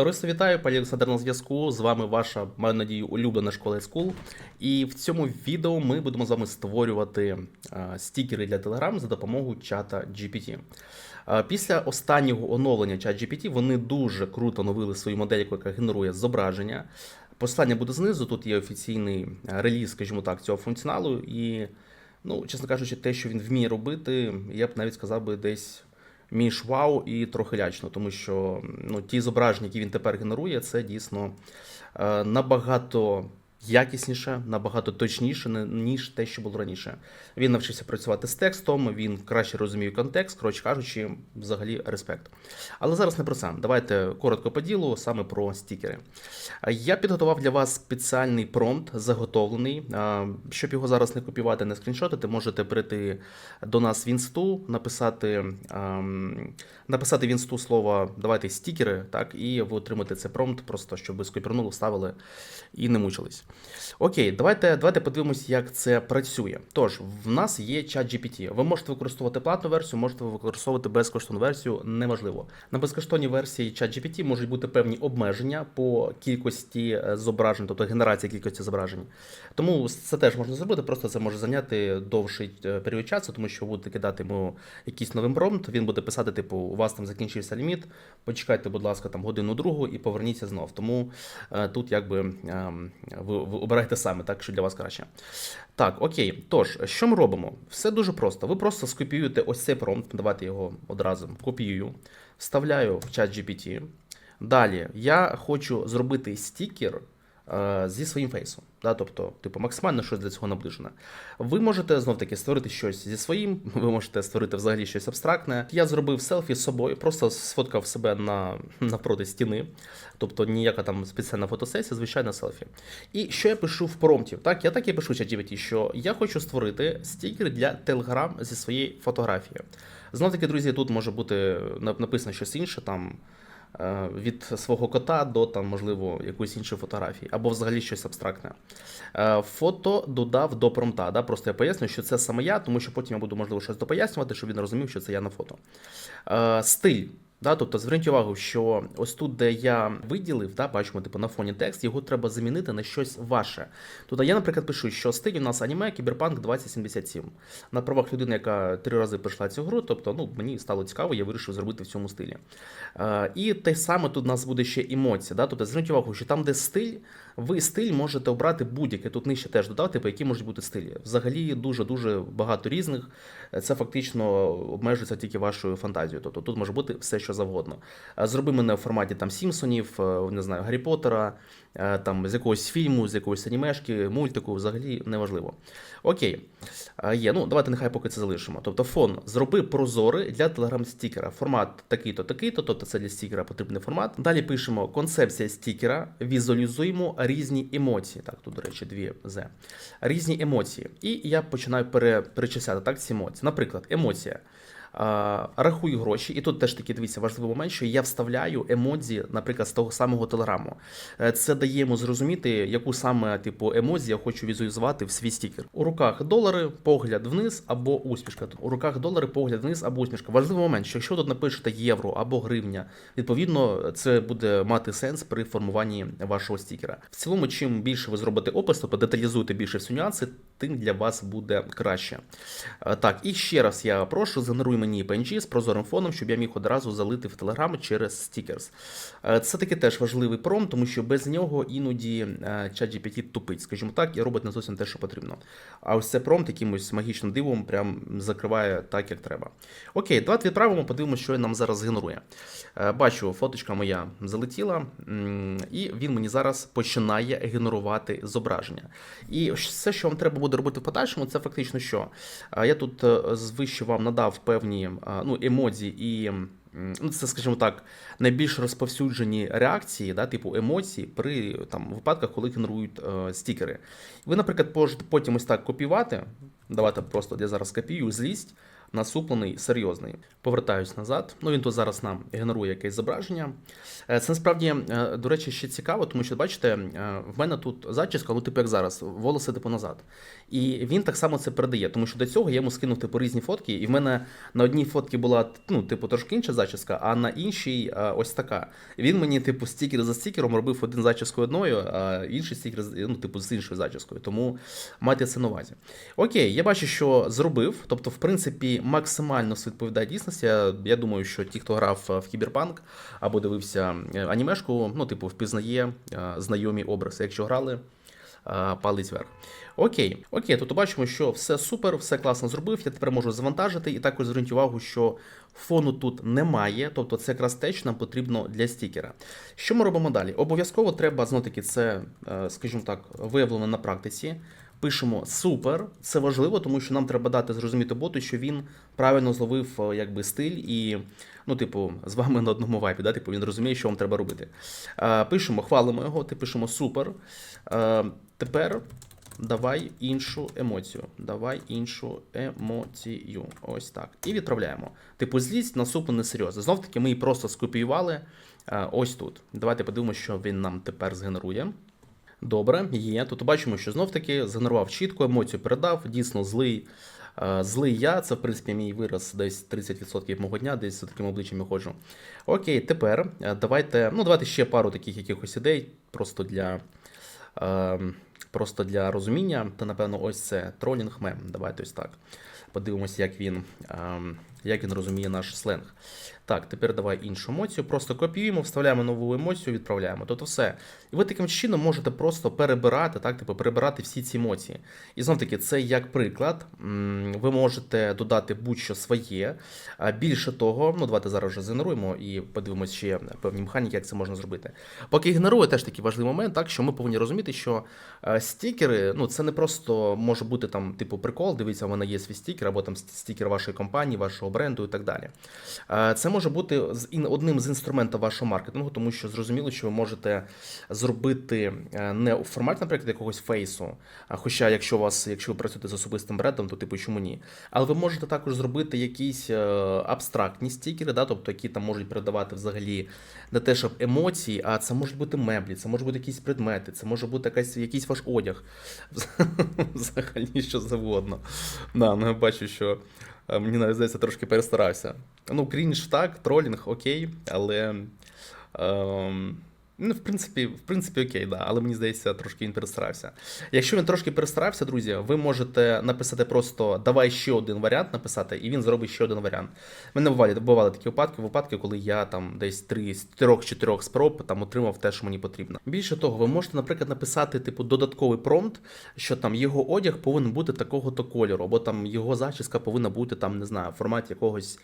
Товариство вітаю, пані Олександр на зв'язку. З вами ваша, маю надію, улюблена школа School. І в цьому відео ми будемо з вами створювати е, стікери для Telegram за допомогою чата GPT. Е, Після останнього оновлення чат GPT вони дуже круто оновили свою модельку, яка генерує зображення. Посилання буде знизу. Тут є офіційний е, реліз, скажімо так, цього функціоналу. І, ну, чесно кажучи, те, що він вміє робити, я б навіть сказав би десь між вау і трохи лячно, тому що ну, ті зображення, які він тепер генерує, це дійсно е, набагато якісніше, набагато точніше, ніж те, що було раніше. Він навчився працювати з текстом, він краще розуміє контекст, коротше кажучи, взагалі респект. Але зараз не про це. Давайте коротко по ділу, саме про стікери. Я підготував для вас спеціальний промпт, заготовлений. Щоб його зараз не копіювати, не скріншотити, можете прийти до нас в інсту, написати, ем, написати в інсту слово давайте стікери, так, і ви отримаєте цей промпт, просто щоб ви скопірнули, вставили і не мучились. Окей, давайте, давайте подивимось, як це працює. Тож, в нас є чат GPT. Ви можете використовувати платну версію, можете використовувати безкоштовну версію, неважливо. На безкоштовній версії чат GPT можуть бути певні обмеження по кількості е, зображень, тобто генерація кількості зображень. Тому це теж можна зробити, просто це може зайняти довший е, період часу, тому що будете кидати йому якийсь новий промпт, він буде писати, типу, у вас там закінчився ліміт, почекайте, будь ласка, там годину другу і поверніться знов. Тому е, тут якби ем, ви, ви обираєте саме, так що для вас краще. Так, окей. Тож, що ми робимо? Все дуже просто. Ви просто скопіюєте ось цей промпт, давайте його одразу копіюю, вставляю в чат GPT. Далі я хочу зробити стікер зі своїм фейсом. Да, тобто, типу, максимально щось для цього наближене. Ви можете знов таки створити щось зі своїм, ви можете створити взагалі щось абстрактне. Я зробив селфі з собою, просто сфоткав себе на напроти стіни, тобто ніяка там спеціальна фотосесія, звичайно, селфі. І що я пишу в промпті? Так, я так і пишу ChatGPT, що я хочу створити стікер для Telegram зі своєї фотографії. Знов таки, друзі, тут може бути написано щось інше там е, від свого кота до там, можливо, якоїсь іншої фотографії, або взагалі щось абстрактне. Е, Фото додав до промта. Да? Просто я поясню, що це саме я, тому що потім я буду, можливо, щось допояснювати, щоб він розумів, що це я на фото. Е, Стиль. Да, тобто зверніть увагу, що ось тут, де я виділив, да, бачимо, типу на фоні текст, його треба замінити на щось ваше. Тут я, наприклад, пишу, що стиль у нас аніме Кіберпанк 2077. На правах людини, яка три рази пройшла цю гру, тобто ну, мені стало цікаво, я вирішив зробити в цьому стилі. Е, і те саме тут у нас буде ще емоція. Да? Тобто зверніть увагу, що там, де стиль, ви стиль можете обрати будь-який. Тут нижче теж додати, по які можуть бути стилі. Взагалі дуже-дуже багато різних. Це фактично обмежується тільки вашою фантазією. Тобто тут може бути все, що завгодно. Е, Зроби мене в форматі там Сімпсонів, е, не знаю, Гаррі Поттера, там з якогось фільму, з якоїсь анімешки, мультику, взагалі неважливо. Окей. Е, Є, ну давайте нехай поки це залишимо. Тобто фон зроби прозорий для телеграм-стікера. Формат такий-то, такий-то, тобто це для стікера потрібний формат. Далі пишемо концепція стікера, візуалізуємо різні емоції. Так, тут, до речі, дві з. Різні емоції. І я починаю перечисляти так, ці емоції. Наприклад, емоція. Рахую гроші, і тут теж такий дивіться важливий момент, що я вставляю емодзі, наприклад, з того самого телеграму. Е, Це дає йому зрозуміти, яку саме типу емодзі я хочу візуалізувати в свій стікер. У руках долари, погляд вниз або усмішка. У руках долари, погляд вниз або усмішка. Важливий момент, що якщо тут напишете євро або гривня, відповідно це буде мати сенс при формуванні вашого стікера. В цілому, чим більше ви зробите опис, тобто деталізуєте більше всі нюанси, тим для вас буде краще. Е, Так, і ще раз я прошу, згенеруй мені PNG з прозорим фоном, щоб я міг одразу залити в Telegram через стікерс. Е, Це таки теж важливий пром, тому що без нього іноді е, ChatGPT тупить, скажімо так, і робить не зовсім те, що потрібно. А ось це промпт якимось магічним дивом прям закриває так, як треба. Окей, давайте відправимо, подивимося, що він нам зараз згенерує. Е, Бачу, фоточка моя залетіла, і він мені зараз починає генерувати зображення. І все, що вам треба буде робити в подальшому, це фактично що? Я тут звище вам надав певні е, ну, емодзі і. Ну, це, скажімо так, найбільш розповсюджені реакції, да, типу емоції при там, випадках, коли генерують е, стікери. Ви, наприклад, можете потім ось так копіювати. Давайте просто я зараз копію, злість, насуплений, серйозний. Повертаюсь назад. Ну він тут зараз нам генерує якесь зображення. Е, Це насправді, е, до речі, ще цікаво, тому що бачите, е, в мене тут зачіска, ну типу як зараз, волоси типу назад. І він так само це передає, тому що до цього я йому скинув типу різні фотки, і в мене на одній фотці була ну, типу, трошки інша зачіска, а на іншій ось така. Він мені, типу, стікер за стікером робив один зачіскою одною, а інший стікер ну, типу, з іншою зачіскою. Тому майте це на увазі. Окей, я бачу, що зробив. Тобто, в принципі, максимально все відповідає дійсності. Я, я думаю, що ті, хто грав е, в Кіберпанк або дивився е, анімешку, ну, типу, впізнає е, знайомі образи. Якщо грали, палець вверх. Окей, окей, тобто бачимо, що все супер, все класно зробив. Я тепер можу завантажити, і також зверніть увагу, що фону тут немає, тобто це якраз те, що нам потрібно для стікера. Що ми робимо далі? Обов'язково треба знов таки це, скажімо так, виявлено на практиці. Пишемо супер, це важливо, тому що нам треба дати зрозуміти боту, що він правильно зловив е, якби стиль і, ну, типу, з вами на одному вайпі, да? типу, він розуміє, що вам треба робити. Е, Пишемо, хвалимо його, ти пишемо супер. Е, Тепер давай іншу емоцію. Давай іншу емоцію. Ось так. І відправляємо. Типу, злість насуплений серйозно. Знов таки, ми її просто скопіювали ось тут. Давайте подивимося, що він нам тепер згенерує. Добре, є. Тут бачимо, що знов таки згенерував чітко, емоцію передав, дійсно злий. е, Злий я, це в принципі мій вираз десь 30% мого дня, десь за таким обличчям я ходжу. Окей, тепер е, давайте, ну давайте ще пару таких якихось ідей, просто для, е, просто для розуміння. Та напевно, ось це тролінг мем. Давайте ось так. Подивимося, як він, е, як він розуміє наш сленг. Так, тепер давай іншу емоцію. Просто копіюємо, вставляємо нову емоцію, відправляємо. Тобто все. І ви таким чином можете просто перебирати, так, типу, перебирати всі ці емоції. І знов таки, це як приклад. Ви можете додати будь-що своє. Більше того, ну давайте зараз вже згенеруємо і подивимося ще певні механіки, як це можна зробити. Поки генерує теж такий важливий момент, так що ми повинні розуміти, що е, стікери, ну це не просто може бути там, типу, прикол, дивіться, у мене є свій стікер, або там стікер вашої компанії, вашого бренду і так далі. Е, Це може бути одним з інструментів вашого маркетингу, тому що зрозуміло, що ви можете зробити е, не у форматі, наприклад, якогось фейсу. Хоча, якщо у вас, якщо ви працюєте з особистим брендом, то типу чому ні? Але ви можете також зробити якісь е, абстрактні стікери, да, тобто які там можуть передавати взагалі не те, щоб емоції, а це можуть бути меблі, це можуть бути якісь предмети, це може бути якась, якийсь ваш одяг. Взагалі що завгодно. Да, ну бачу, що е, мені навіть здається трошки перестарався. Ну, крінж так, тролінг, окей, але. Ем, Ну, в принципі, в принципі, окей, да, але мені здається, трошки він перестарався. Якщо він трошки перестарався, друзі, ви можете написати просто давай ще один варіант написати, і він зробить ще один варіант. У мене бували, бували такі випадки, випадки, коли я там десь три з трьох-чотирьох спроб там отримав те, що мені потрібно. Більше того, ви можете, наприклад, написати типу додатковий промпт, що там його одяг повинен бути такого-то кольору, або там його зачіска повинна бути там, не знаю, в форматі якогось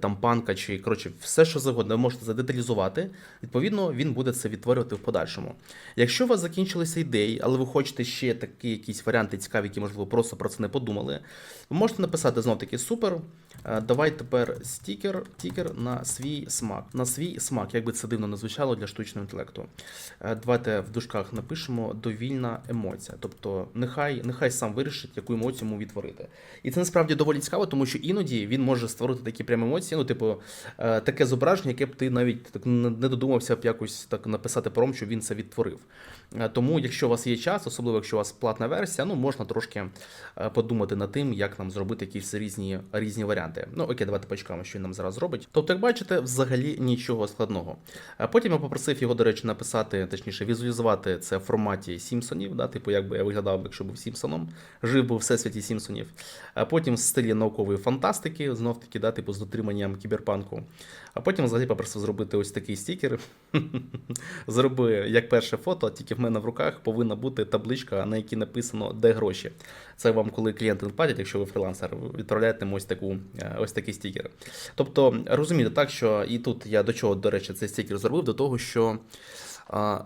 там панка чи коротше, все, що завгодно, ви можете задеталізувати. Відповідно, він буде це відтворювати в подальшому. Якщо у вас закінчилися ідеї, але ви хочете ще такі якісь варіанти цікаві, які, можливо, просто про це не подумали, ви можете написати знов таки супер. е, Давай тепер стікер, тікер на свій смак. На свій смак, як би це дивно не звучало для штучного інтелекту. Е, Давайте в дужках напишемо довільна емоція. Тобто, нехай, нехай сам вирішить, яку емоцію йому відтворити. І це насправді доволі цікаво, тому що іноді він може створити такі прямі емоції, ну, типу, е, таке зображення, яке б ти навіть так не додумався б якось так написати пром, що він це відтворив. Е, Тому, якщо у вас є час, особливо якщо у вас платна версія, ну можна трошки е, подумати над тим, як нам зробити якісь різні, різні варіанти. Ну окей, давайте почекаємо, що він нам зараз зробить. Тобто, як бачите, взагалі нічого складного. Потім я попросив його, до речі, написати, точніше, візуалізувати це в форматі Сімпсонів, да, типу, як би я виглядав, якщо був Сімпсоном, жив би у всесвіті Сімпсонів. Потім в стилі наукової фантастики, знов таки, да, типу, з дотриманням кіберпанку. А потім взагалі попросив зробити ось такий стікер. Зроби як перше фото, тільки в мене в руках повинна бути табличка, на якій написано де гроші. Це вам, коли клієнти платять, якщо ви фрілансер, відправляєте ось таку е, ось такий стікер. Тобто розумієте так, що і тут я до чого, до речі, цей стікер зробив, до того, що.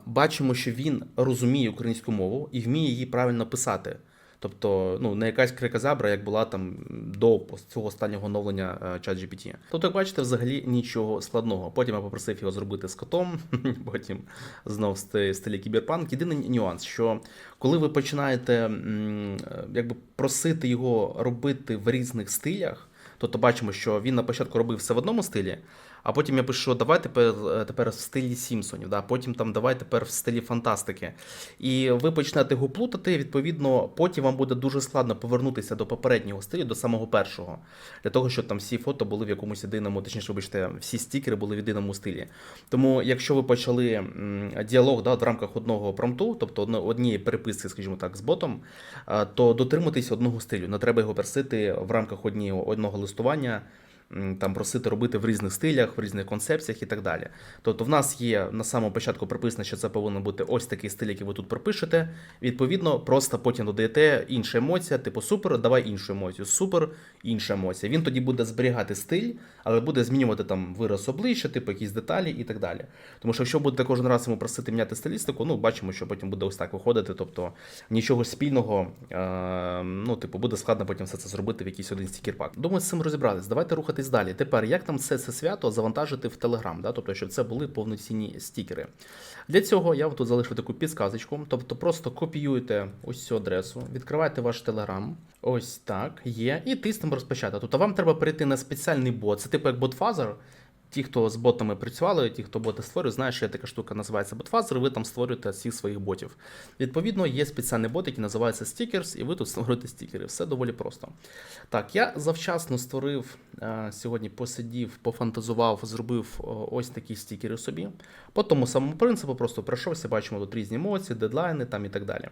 Бачимо, що він розуміє українську мову і вміє її правильно писати. Тобто, ну, не якась крикозабра, як була там до цього останнього оновлення е, ChatGPT. Тобто, як бачите, взагалі нічого складного. Потім я попросив його зробити з котом, потім знов стилі кіберпанк. Єдиний нюанс, що коли ви починаєте е, якби просити його робити в різних стилях. Тобто бачимо, що він на початку робив все в одному стилі, а потім я пишу, давай тепер, е, тепер в стилі Сімпсонів, да? потім там давай тепер в стилі фантастики. І ви почнете його плутати, відповідно, потім вам буде дуже складно повернутися до попереднього стилю, до самого першого. Для того, щоб там всі фото були в якомусь єдиному, точніше, вибачте, всі стікери були в єдиному стилі. Тому, якщо ви почали діалог да, в рамках одного промпту, тобто однієї переписки, скажімо так, з ботом, то дотримуйтесь одного стилю. Не треба його просити в рамках одні, одного листування. Там просити робити в різних стилях, в різних концепціях і так далі. Тобто, в нас є на самому початку прописано, що це повинен бути ось такий стиль, який ви тут пропишете. Відповідно, просто потім додаєте інша емоція, типу супер, давай іншу емоцію. Супер, інша емоція. Він тоді буде зберігати стиль, але буде змінювати там вираз обличчя, типу якісь деталі і так далі. Тому що якщо будете кожен раз йому просити міняти стилістику, ну бачимо, що потім буде ось так виходити. Тобто нічого спільного, е, ну, типу, буде складно потім все це зробити в якийсь один стікер-пак. Думаю, з цим розібрались. Давайте рухатись далі. Тепер як нам все це свято завантажити в Telegram, да? тобто, щоб це були повноцінні стікери. Для цього я тут залишив таку підсказочку. Тобто просто копіюєте ось цю адресу, відкриваєте ваш Telegram. Ось так, є, і тиснемо розпочати. Тобто вам треба перейти на спеціальний бот. Це типу як ботфазер. Ті, хто з ботами працювали, ті, хто боти створює, знають, що є така штука називається ботфазер, ви там створюєте всіх своїх ботів. Відповідно, є спеціальний бот, який називається Stickers, і ви тут створюєте стікери. Все доволі просто. Так, я завчасно створив е, сьогодні, посидів, пофантазував, зробив ось такі стікери собі. По тому самому принципу, просто пройшовся, бачимо тут різні емоції, дедлайни там і так далі.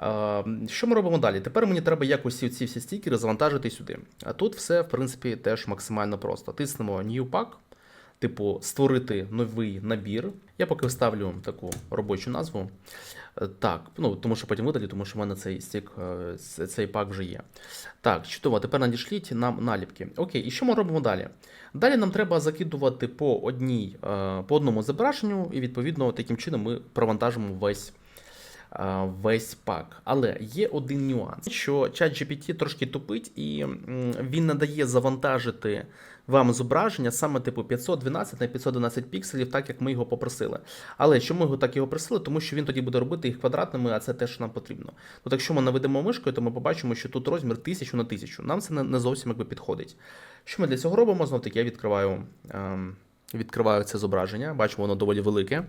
Е, Що ми робимо далі? Тепер мені треба якось ці всі стікери завантажити сюди. А тут все, в принципі, теж максимально просто. Тиснемо New Pack, типу, створити новий набір. Я поки вставлю таку робочу назву. Е, Так, ну тому що потім видалі, тому що в мене цей стік, е, цей пак вже є. Так, чудово, тепер надішліть нам наліпки. Окей, і що ми робимо далі? Далі нам треба закидувати по одній, е, по одному зображенню, і відповідно таким чином ми провантажимо весь. Весь пак. Але є один нюанс, що ChatGPT трошки тупить, і він не дає завантажити вам зображення саме типу 512 на 512 пікселів, так як ми його попросили. Але чому його так його просили? Тому що він тоді буде робити їх квадратними, а це те, що нам потрібно. От якщо ми наведемо мишкою, то ми побачимо, що тут розмір 1000 на 1000. Нам це не, зовсім якби підходить. Що ми для цього робимо? Знов таки я відкриваю, ем, відкриваю це зображення, бачимо, воно доволі велике.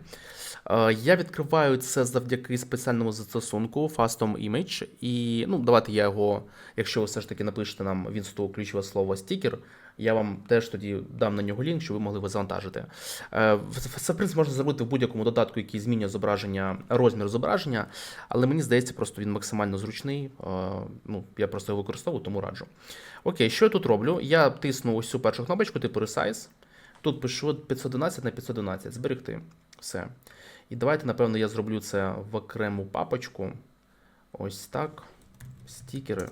Е, Я відкриваю це завдяки спеціальному застосунку Fastom Image. І ну, давайте я його, якщо ви все ж таки напишете нам в інсту ключове слово стікер, я вам теж тоді дам на нього лінк, щоб ви могли його завантажити. Е, Це в принципі можна зробити в будь-якому додатку, який змінює зображення, розмір зображення, але мені здається, просто він максимально зручний. Е, Ну, я просто його використовую, тому раджу. Окей, що я тут роблю? Я тисну ось цю першу кнопочку, типу Resize. Тут пишу 511 на 511, зберегти. Все. І давайте, напевно, я зроблю це в окрему папочку. Ось так. Стікери.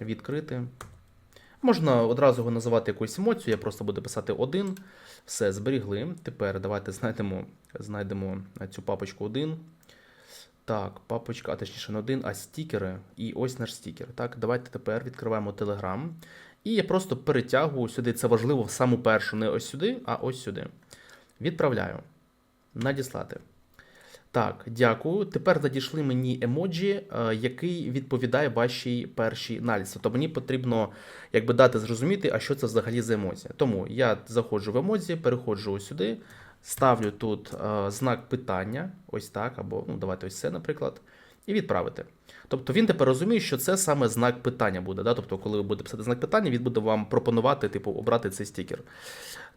Відкрити. Можна одразу його називати якоюсь емоцією, я просто буду писати один. Все, зберігли. Тепер давайте знайдемо, знайдемо цю папочку один. Так, папочка, а точніше не один, а стікери. І ось наш стікер. Так, давайте тепер відкриваємо Telegram. І я просто перетягую сюди. Це важливо в саму першу, не ось сюди, а ось сюди. Відправляю. Надіслати. Так, дякую. Тепер надійшли мені емоджі, е, який відповідає вашій першій налізі. Тобто мені потрібно якби дати зрозуміти, а що це взагалі за емоція. Тому я заходжу в емоції, переходжу ось сюди, ставлю тут е, знак питання, ось так, або ну, давайте ось це, наприклад, і відправити. Тобто він тепер розуміє, що це саме знак питання буде. Да? Тобто, коли ви будете писати знак питання, він буде вам пропонувати, типу, обрати цей стікер.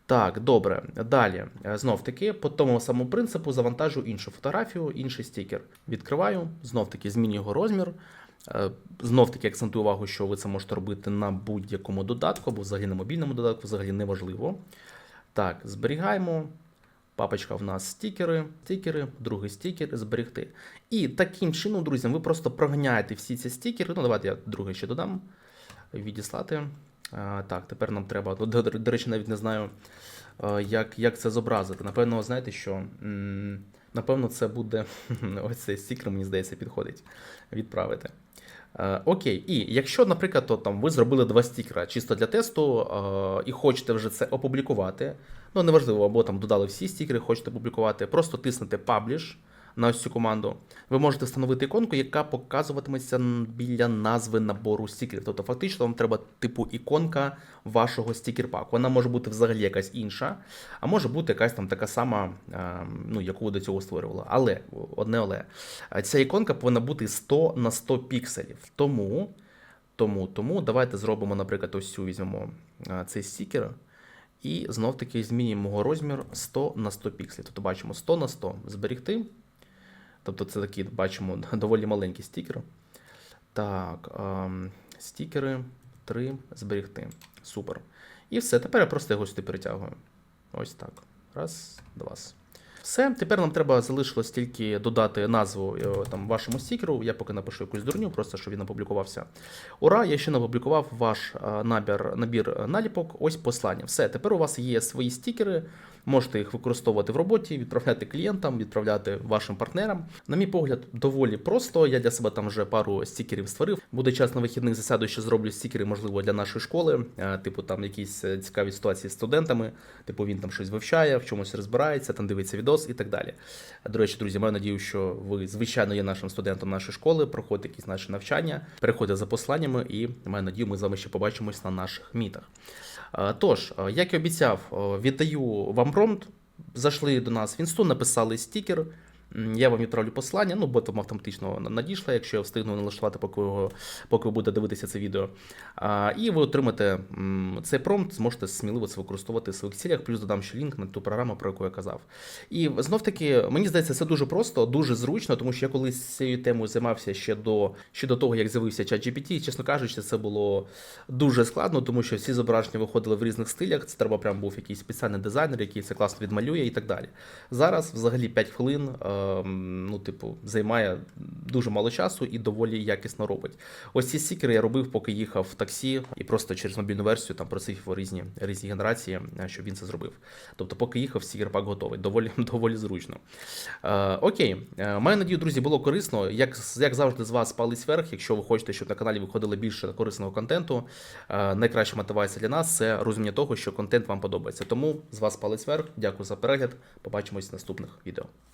Так, добре. Далі, знов таки, по тому самому принципу завантажу іншу фотографію, інший стікер. Відкриваю, знов таки змінюю його розмір. Е, Знов таки акцентую увагу, що ви це можете робити на будь-якому додатку або взагалі на мобільному додатку, взагалі неважливо. Так, зберігаємо. Папочка в нас стікери, стікери, другий стікер, зберегти. І таким чином, друзі, ви просто проганяєте всі ці стікери. Ну, давайте я другий ще додам. Відіслати. А, так, тепер нам треба. Ну, до, до, до речі, навіть не знаю, як, як це зобразити. Напевно, знаєте що? Напевно, це буде ось цей стікер, мені здається, підходить. Відправити. Е, Окей, і якщо, наприклад, то, там, ви зробили два стікера чисто для тесту е, і хочете вже це опублікувати, ну неважливо, або там додали всі стікери, хочете опублікувати, просто тиснете Publish, на ось цю команду, ви можете встановити іконку, яка показуватиметься біля назви набору стікерів. Тобто, фактично, вам треба типу іконка вашого стікер-паку. Вона може бути взагалі якась інша, а може бути якась там така сама, е, ну, яку ви до цього створювали. Але одне але е, ця іконка повинна бути 100 на 100 пікселів. Тому, тому, тому давайте зробимо, наприклад, ось цю візьмемо е, цей стікер. І знов таки змінюємо його розмір 100 на 100 пікселів. Тобто бачимо 100 на 100 зберігти. Тобто це такий, бачимо, доволі маленький стікер. Так, ем, стікери 3 зберігти. Супер. І все. Тепер я просто його сюди перетягую. Ось так. Раз, два. Все, тепер нам треба залишилось тільки додати назву е, там, вашому стікеру. Я поки напишу якусь дурню, просто щоб він опублікувався. Ура! Я ще не опублікував ваш е, набір, набір е, наліпок. Ось послання. Все, тепер у вас є свої стікери. Можете їх використовувати в роботі, відправляти клієнтам, відправляти вашим партнерам. На мій погляд, доволі просто. Я для себе там вже пару стікерів створив. Буде час на вихідних засяду, що зроблю стікери, можливо, для нашої школи. Е, Типу, там якісь е, цікаві ситуації з студентами. Типу, він там щось вивчає, в чомусь розбирається, там дивиться відос і так далі. До речі, друзі, маю надію, що ви звичайно є нашим студентом нашої школи, проходите якісь наші навчання, переходите за посланнями, і маю надію, ми з вами ще побачимось на наших мітах. Е, Тож, е, як і обіцяв, е, віддаю вам промпт. Зайшли до нас в інсту, написали стікер. Я вам відправлю посилання, ну, бот вам автоматично на- надійшле, якщо я встигну налаштувати, поки ви, поки ви дивитися це відео. А, і ви отримаєте цей промпт, зможете сміливо це використовувати в своїх цілях, плюс додам ще лінк на ту програму, про яку я казав. І знов таки, мені здається, це дуже просто, дуже зручно, тому що я колись цією темою займався ще до, ще до того, як з'явився ChatGPT, і, чесно кажучи, це було дуже складно, тому що всі зображення виходили в різних стилях. Це треба прям був якийсь спеціальний дизайнер, який це класно відмалює і так далі. Зараз взагалі 5 хвилин, ну, типу, займає дуже мало часу і доволі якісно робить. Ось ці стікери я робив, поки їхав в таксі, і просто через мобільну версію там просив різні, різні генерації, е, щоб він це зробив. Тобто, поки їхав, стікер пак готовий. Доволі, доволі зручно. Е, окей, Е, маю надію, друзі, було корисно. Як, як завжди, з вас палець вверх. Якщо ви хочете, щоб на каналі виходило більше корисного контенту, е, найкраща мотивація для нас це розуміння того, що контент вам подобається. Тому з вас палець вверх. Дякую за перегляд. Побачимось в наступних відео.